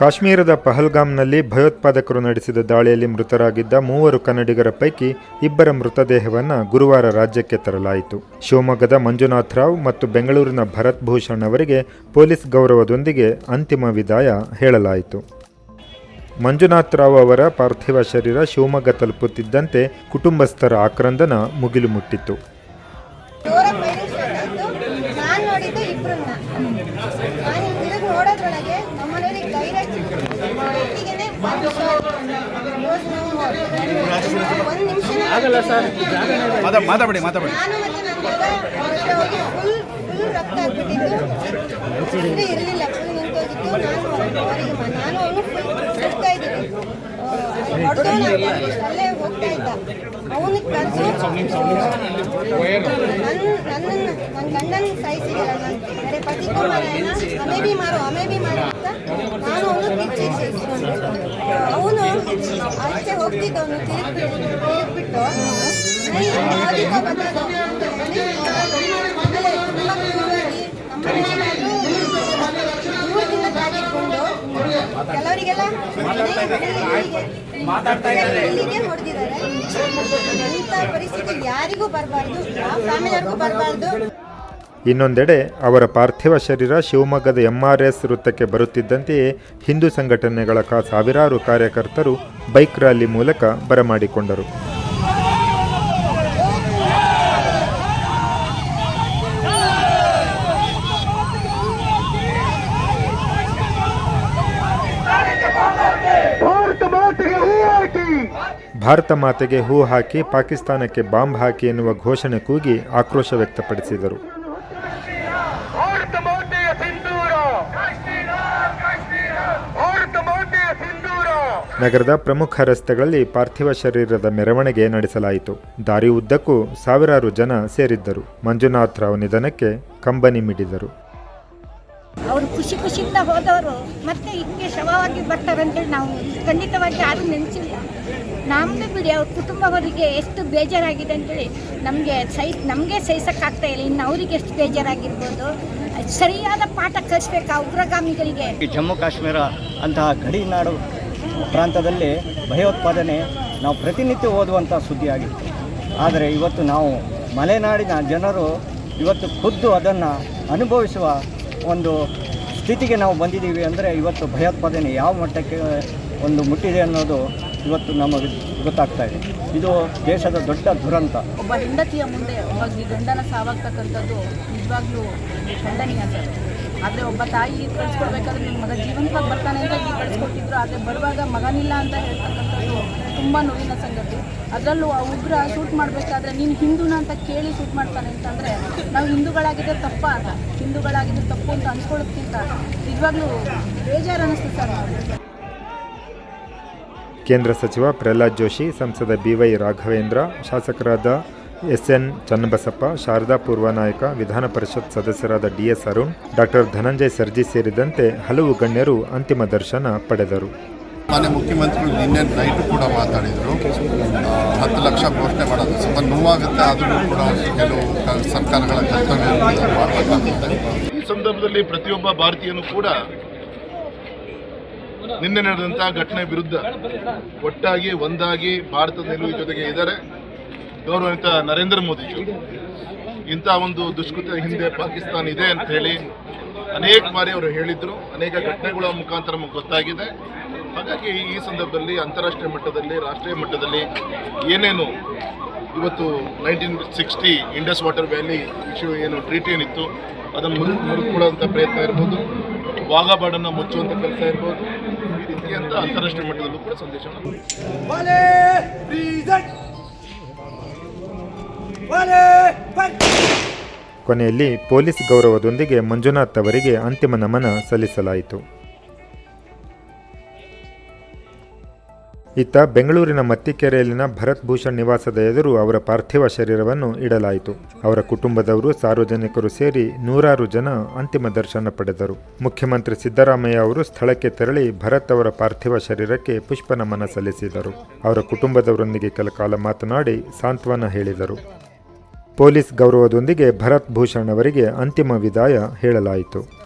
ಕಾಶ್ಮೀರದ ಪಹಲ್ಗಾಮ್ನಲ್ಲಿ ಭಯೋತ್ಪಾದಕರು ನಡೆಸಿದ ದಾಳಿಯಲ್ಲಿ ಮೃತರಾಗಿದ್ದ ಮೂವರು ಕನ್ನಡಿಗರ ಪೈಕಿ ಇಬ್ಬರ ಮೃತದೇಹವನ್ನು ಗುರುವಾರ ರಾಜ್ಯಕ್ಕೆ ತರಲಾಯಿತು. ಶಿವಮೊಗ್ಗದ ಮಂಜುನಾಥ್ ರಾವ್ ಮತ್ತು ಬೆಂಗಳೂರಿನ ಭರತ್ ಭೂಷಣ್ ಅವರಿಗೆ ಪೊಲೀಸ್ ಗೌರವದೊಂದಿಗೆ ಅಂತಿಮ ವಿದಾಯ ಹೇಳಲಾಯಿತು. ಮಂಜುನಾಥ್ ರಾವ್ ಅವರ ಪಾರ್ಥಿವ ಶರೀರ ಶಿವಮೊಗ್ಗ ತಲುಪುತ್ತಿದ್ದಂತೆ ಕುಟುಂಬಸ್ಥರ ಆಕ್ರಂದನ ಮುಗಿಲು ಮುಟ್ಟಿತ್ತು. ಒಟ್ಟಿಗೆನೆ ಒಂದು ನಿಮಿಷ ಸರ್ ಮಾತಾಡಿ ಮಾತಾಡಿ ನಾನು ಮತ್ತೆ ನನ್ನ ಮಗ ಹೋಗಿ ಫುಲ್ ಫುಲ್ ರಕ್ತ ಆಗ್ಬಿಟ್ಟಿದ್ದು ಅಂದ್ರೆ ಇರಲಿಲ್ಲ ಫುಲ್ ನಿಂತೋಗಿತ್ತು. ನಾನು ಅವರಿಗೆ ನಾನು ಅವನು ಫುಲ್ ಇದ್ದೀನಿ. ಅಲ್ಲೇ ಹೋಗ್ತಾ ಇದ್ದ ಅವನಿಗೆ ಕರೆದು ನನ್ನ ನನ್ನ ಗಂಡನ ನಾನು ಅರೆ ಪತಿ ಅಮೇ ಬಿ ಮಾರು ಅಮೇ ಬಿ ಅಂತ ಅವನು ಅವನು ಆಚೆ ಹೋಗ್ತಿದ್ದವನು ತಿರುಗಿ ಬಂತ ನೈ ಕೆಲವರಿಗೆಲ್ಲ ಇಲ್ಲಿಗೆ ಹೊಡೆದಿದ್ದಾರೆ ಇಂಥ ಪರಿಸ್ಥಿತಿ ಯಾರಿಗೂ ಬರಬಾರ್ದು ಯಾವ ಫ್ಯಾಮಿಲಿಯವ್ರಿಗೂ ಬರಬಾರ್ದು. ಇನ್ನೊಂದೆಡೆ ಅವರ ಪಾರ್ಥಿವ ಶರೀರ ಶಿವಮೊಗ್ಗದ ಎಂಆರ್ಎಸ್ ವೃತ್ತಕ್ಕೆ ಬರುತ್ತಿದ್ದಂತೆಯೇ ಹಿಂದೂ ಸಂಘಟನೆಗಳ ಕ ಸಾವಿರಾರು ಕಾರ್ಯಕರ್ತರು ಬೈಕ್ ರ್ಯಾಲಿ ಮೂಲಕ ಬರಮಾಡಿಕೊಂಡರು. ಭಾರತ ಮಾತೆಗೆ ಹೂ ಹಾಕಿ ಪಾಕಿಸ್ತಾನಕ್ಕೆ ಬಾಂಬ್ ಹಾಕಿ ಎನ್ನುವ ಘೋಷಣೆ ಕೂಗಿ ಆಕ್ರೋಶ ವ್ಯಕ್ತಪಡಿಸಿದರು. ನಗರದ ಪ್ರಮುಖ ರಸ್ತೆಗಳಲ್ಲಿ ಪಾರ್ಥಿವ ಶರೀರದ ಮೆರವಣಿಗೆ ನಡೆಸಲಾಯಿತು. ದಾರಿ ಉದ್ದಕ್ಕೂ ಸಾವಿರಾರು ಜನ ಸೇರಿದ್ದರು. ಮಂಜುನಾಥ್ ರಾವ್ ನಿಧನಕ್ಕೆ ಕಂಬನಿ ಮಿಡಿದರು. ಅವರು ಖುಷಿ ಖುಷಿಯಿಂದ ಹೋದವರು ಮತ್ತೆ ಹಿಂಗೆ ಶವವಾಗಿ ಬರ್ತಾರೆ ಅಂತೇಳಿ ನಾವು ಖಂಡಿತವಾಗಿ ಯಾರೂ ನೆನೆಸಿಲ್ಲ. ನಮ್ಮದು ಬಿಡಿ ಅವ್ರ ಕುಟುಂಬವರಿಗೆ ಎಷ್ಟು ಬೇಜಾರಾಗಿದೆ ಅಂತೇಳಿ ನಮಗೆ ಸೈ ನಮಗೆ ಸಹಿಸೋಕ್ಕಾಗ್ತಾ ಇಲ್ಲ. ಇನ್ನು ಅವರಿಗೆ ಎಷ್ಟು ಬೇಜಾರಾಗಿರ್ಬೋದು? ಸರಿಯಾದ ಪಾಠ ಕಲಿಸ್ಬೇಕು ಆ ಉಗ್ರಗಾಮಿಗಳಿಗೆ ಜಮ್ಮು ಕಾಶ್ಮೀರ ಅಂತಹ ಗಡಿನಾಡು ಪ್ರಾಂತದಲ್ಲಿ ಭಯೋತ್ಪಾದನೆ ನಾವು ಪ್ರತಿನಿತ್ಯ ಓದುವಂಥ ಸುದ್ದಿಯಾಗಿತ್ತು. ಆದರೆ ಇವತ್ತು ನಾವು ಮಲೆನಾಡಿನ ಜನರು ಇವತ್ತು ಖುದ್ದು ಅದನ್ನು ಅನುಭವಿಸುವ ಒಂದು ಸ್ಥಿತಿಗೆ ನಾವು ಬಂದಿದ್ದೀವಿ ಅಂದರೆ ಇವತ್ತು ಭಯೋತ್ಪಾದನೆ ಯಾವ ಮಟ್ಟಕ್ಕೆ ಒಂದು ಮುಟ್ಟಿದೆ ಅನ್ನೋದು ಇವತ್ತು ನಮಗೆ ಗೊತ್ತಾಗ್ತಾ ಇದೆ. ಇದು ದೇಶದ ದೊಡ್ಡ ದುರಂತ. ಒಬ್ಬ ಹೆಂಡತಿಯ ಮುಂದೆ ಗಂಡನ ಸಾವಾಗ್ತಕ್ಕಂಥದ್ದು ನಿಜವಾಗ್ಲೂ ಖಂಡನೀಯ ಆದರೆ ಒಬ್ಬ ತಾಯಿ ಕಳಿಸ್ಕೊಡ್ಬೇಕಾದ್ರೆ ನಿಮ್ಮ ಮಗ ಜೀವಂತವಾಗಿ ಬರ್ತಾನೆ ಅಂತ ಈಗ ಕಳಿಸ್ಕೊಟ್ಟಿದ್ರು, ಆದರೆ ಬರುವಾಗ ಮಗನಿಲ್ಲ ಅಂತ ಹೇಳ್ತಕ್ಕಂಥದ್ದು ತುಂಬ ನೋವಿನ ಸಂಗತಿ. ಅದರಲ್ಲೂ ಆ ಉಗ್ರ ಶೂಟ್ ಮಾಡಬೇಕಾದ್ರೆ ನೀನು ಹಿಂದೂನ ಅಂತ ಕೇಳಿ ಶೂಟ್ ಮಾಡ್ತಾನೆ ಅಂತಂದರೆ ನಾವು ಹಿಂದೂಗಳಾಗಿದ್ದರೆ ತಪ್ಪ ಅಂತ ಹಿಂದೂಗಳಾಗಿದ್ದರೆ ತಪ್ಪು ಅಂತ ಅನ್ಕೊಳ್ಳೋದ್ಕಿಂತ ನಿಜವಾಗ್ಲೂ ಬೇಜಾರು ಅನ್ನಿಸ್ತು ಸರ್ ಕೇಂದ್ರ ಸಚಿವ ಪ್ರಹ್ಲಾದ್ ಜೋಶಿ, ಸಂಸದ ಬಿವೈ ರಾಘವೇಂದ್ರ, ಶಾಸಕರಾದ ಎಸ್ ಎನ್ ಚನ್ನಬಸಪ್ಪ ಶಾರದಾ ಪೂರ್ವನಾಯಕ ವಿಧಾನ ಪರಿಷತ್ ಸದಸ್ಯರಾದ D S Arun doctor Dhananjay Sarji ಸೇರಿದಂತೆ ಹಲವು ಗಣ್ಯರು ಅಂತಿಮ ದರ್ಶನ ಪಡೆದರು. ಮಾನ್ಯ ಮುಖ್ಯಮಂತ್ರಿಗಳು ನಿನ್ನೆ ನೈಟ್ ಕೂಡ ಮಾತಾಡಿದರು. ಹತ್ತು ಲಕ್ಷ ಘೋಷಣೆ ಮಾಡೋದು ಸ್ವಲ್ಪ ನೋವಾಗುತ್ತೆ ಆದರೂ ಕೂಡ ಕೆಲವು ಸರ್ಕಾರಗಳ ಕರ್ತವ್ಯ ಮಾಡಬೇಕಾಗುತ್ತೆ. ಈ ಸಂದರ್ಭದಲ್ಲಿ ಪ್ರತಿಯೊಬ್ಬ ಭಾರತೀಯನು ಕೂಡ ನಿನ್ನೆ ನಡೆದಂತಹ ಘಟನೆ ವಿರುದ್ಧ ಒಟ್ಟಾಗಿ ಒಂದಾಗಿ ಭಾರತದ ನಿಲುವು ಜೊತೆಗೆ ಇದ್ದಾರೆ. ಗೌರವಿತ ನರೇಂದ್ರ ಮೋದಿಜಿ, ಇಂಥ ಒಂದು ದುಷ್ಕೃತ್ಯ ಹಿಂದೆ ಪಾಕಿಸ್ತಾನ ಇದೆ ಅಂತ ಹೇಳಿ ಅನೇಕ ಬಾರಿ ಅವರು ಹೇಳಿದ್ರು. ಅನೇಕ ಘಟನೆಗಳ ಮುಖಾಂತರ ನಮಗೆ ಗೊತ್ತಾಗಿದೆ. ಹಾಗಾಗಿ ಈ ಸಂದರ್ಭದಲ್ಲಿ ಅಂತಾರಾಷ್ಟ್ರೀಯ ಮಟ್ಟದಲ್ಲಿ, ರಾಷ್ಟ್ರೀಯ ಮಟ್ಟದಲ್ಲಿ ಏನೇನು ಇವತ್ತು nineteen sixty Indus water valley issue ಏನು ಟ್ರೀಟಿ ಏನಿತ್ತು, ಅದನ್ನು ಮುರು ಮುರುಕೊಳ್ಳುವಂಥ ಪ್ರಯತ್ನ ಇರ್ಬೋದು ವಾಘಾಬಾರ್ಡನ್ನು ಮುಚ್ಚುವಂಥ ಕೆಲಸ ಇರ್ಬೋದು, ಈ ರೀತಿಯಂಥ ಅಂತಾರಾಷ್ಟ್ರೀಯ ಮಟ್ಟದಲ್ಲೂ ಕೂಡ ಸಂದೇಶವನ್ನು ಕೊನೆಯಲ್ಲಿ ಪೊಲೀಸ್ ಗೌರವದೊಂದಿಗೆ ಮಂಜುನಾಥ್ ಅವರಿಗೆ ಅಂತಿಮ ನಮನ ಸಲ್ಲಿಸಲಾಯಿತು. ಇತ್ತ ಬೆಂಗಳೂರಿನ ಮತ್ತಿಕೆರೆಯಲ್ಲಿನ ಭರತ್ ಭೂಷಣ್ ನಿವಾಸದ ಎದುರು ಅವರ ಪಾರ್ಥಿವ ಶರೀರವನ್ನು ಇಡಲಾಯಿತು. ಅವರ ಕುಟುಂಬದವರು ಸಾರ್ವಜನಿಕರು ಸೇರಿ ನೂರಾರು ಜನ ಅಂತಿಮ ದರ್ಶನ ಪಡೆದರು. ಮುಖ್ಯಮಂತ್ರಿ ಸಿದ್ದರಾಮಯ್ಯ ಅವರು ಸ್ಥಳಕ್ಕೆ ತೆರಳಿ ಭರತ್ ಅವರ ಪಾರ್ಥಿವ ಶರೀರಕ್ಕೆ ಪುಷ್ಪ ನಮನ ಸಲ್ಲಿಸಿದರು. ಅವರ ಕುಟುಂಬದವರೊಂದಿಗೆ ಕೆಲಕಾಲ ಮಾತನಾಡಿ ಸಾಂತ್ವನ ಹೇಳಿದರು. ಪೊಲೀಸ್ ಗೌರವದೊಂದಿಗೆ ಭರತ್ ಭೂಷಣ್ ಅವರಿಗೆ ಅಂತಿಮ ವಿದಾಯ ಹೇಳಲಾಯಿತು.